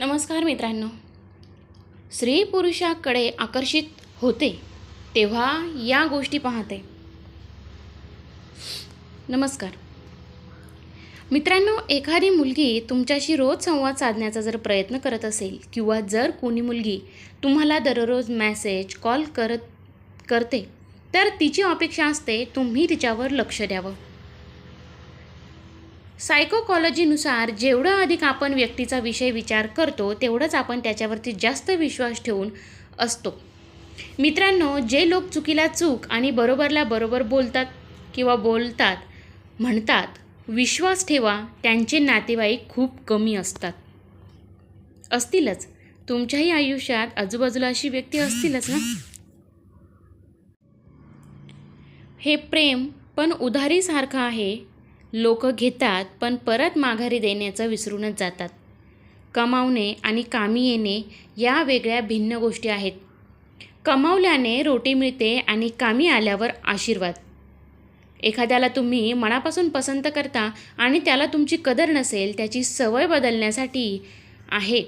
नमस्कार मित्रांनो. स्त्री पुरुषाकडे आकर्षित होते तेव्हा या गोष्टी पाहते. नमस्कार. मित्रांनो एखादी मुलगी तुमच्याशी रोज संवाद साधण्याचा जर प्रयत्न करत असेल किंवा जर कोणी मुलगी तुम्हाला दररोज मॅसेज कॉल करत करते तर तिची अपेक्षा असते तुम्ही तिच्यावर लक्ष द्यावं. सायकोकॉलॉजीनुसार जेवढं अधिक आपण व्यक्तीचा विषय विचार करतो तेवढंच आपण त्याच्यावरती जास्त विश्वास ठेवून असतो. मित्रांनो जे लोक चुकीला चूक आणि बरोबरला बरोबर बोलतात किंवा बोलतात म्हणतात विश्वास ठेवा त्यांचे नातेवाईक खूप कमी असतात. असतीलच. तुमच्याही आयुष्यात आजूबाजूला अशी व्यक्ती असतीलच ना? हे प्रेम पण उधारीसारखं आहे. लोक घेतात पण परत माघारी देण्याचं विसरूनच जातात. कमावणे आणि कामी येणे या वेगळ्या भिन्न गोष्टी आहेत. कमावल्याने रोटी मिळते आणि कामी आल्यावर आशीर्वाद. एखाद्याला तुम्ही मनापासून पसंत करता आणि त्याला तुमची कदर नसेल त्याची सवय बदलण्यासाठी आहे.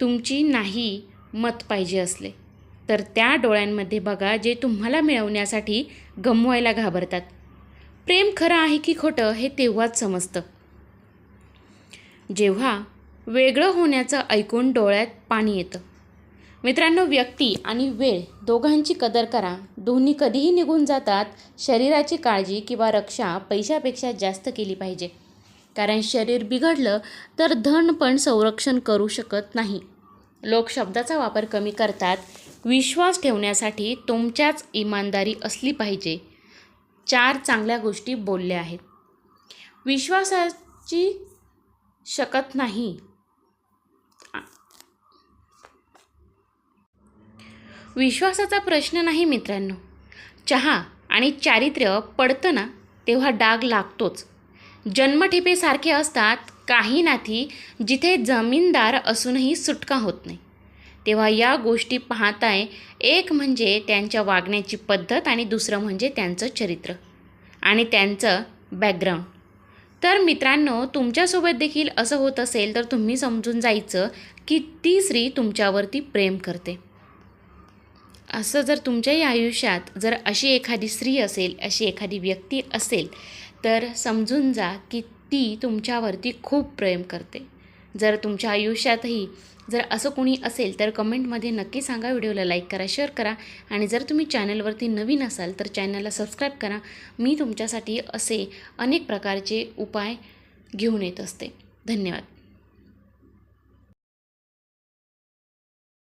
तुमची नाही मत पाहिजे असले. तर त्या डोळ्यांमध्ये बघा जे तुम्हाला मिळवण्यासाठी गमवायला घाबरतात. प्रेम खरं आहे की खोटं हे तेव्हाच समजतं. जेव्हा वेगळं होण्याचं ऐकून डोळ्यात पाणी येतं. मित्रांनो व्यक्ती आणि वेळ दोघांची कदर करा. दोन्ही कधीही निघून जातात. शरीराची काळजी किंवा रक्षा पैशापेक्षा जास्त केली पाहिजे. कारण शरीर बिघडलं तर धन पण संरक्षण करू शकत नाही. लोक शब्दाचा वापर कमी करतात. विश्वास ठेवण्यासाठी तुमच्याच इमानदारी असली पाहिजे. चार चांगल्या गोष्टी बोलल्या आहेत. विश्वासाची शकत नाही. विश्वासाचा प्रश्न नाही मित्रांनो. चहा आणि चारित्र्य पडतं ना तेव्हा डाग लागतोच. जन्मठेपेसारखे असतात काही नाती जिथे जमीनदार असूनही सुटका होत नाही. तेव्हा या गोष्टी पाहताय एक म्हणजे त्यांच्या वागण्याची पद्धत आणि दुसरं म्हणजे त्यांचं चरित्र आणि त्यांचं बॅकग्राऊंड तर मित्रांनो तुमच्यासोबत देखील असं होत असेल तर तुम्ही समजून जायचं की ती स्त्री तुमच्यावरती प्रेम करते. असं जर तुमच्याही आयुष्यात जर अशी एखादी स्त्री असेल अशी एखादी व्यक्ती असेल तर समजून जा की ती तुमच्यावरती खूप प्रेम करते. जर तुमच्या आयुष्यातही जर असं कोणी असेल तर कमेंटमध्ये नक्की सांगा. व्हिडिओला लाईक करा शेअर करा. आणि जर तुम्ही चॅनलवरती नवीन असाल तर चॅनलला सबस्क्राईब करा. मी तुमच्यासाठी असे अनेक प्रकारचे उपाय घेऊन येत असते. धन्यवाद.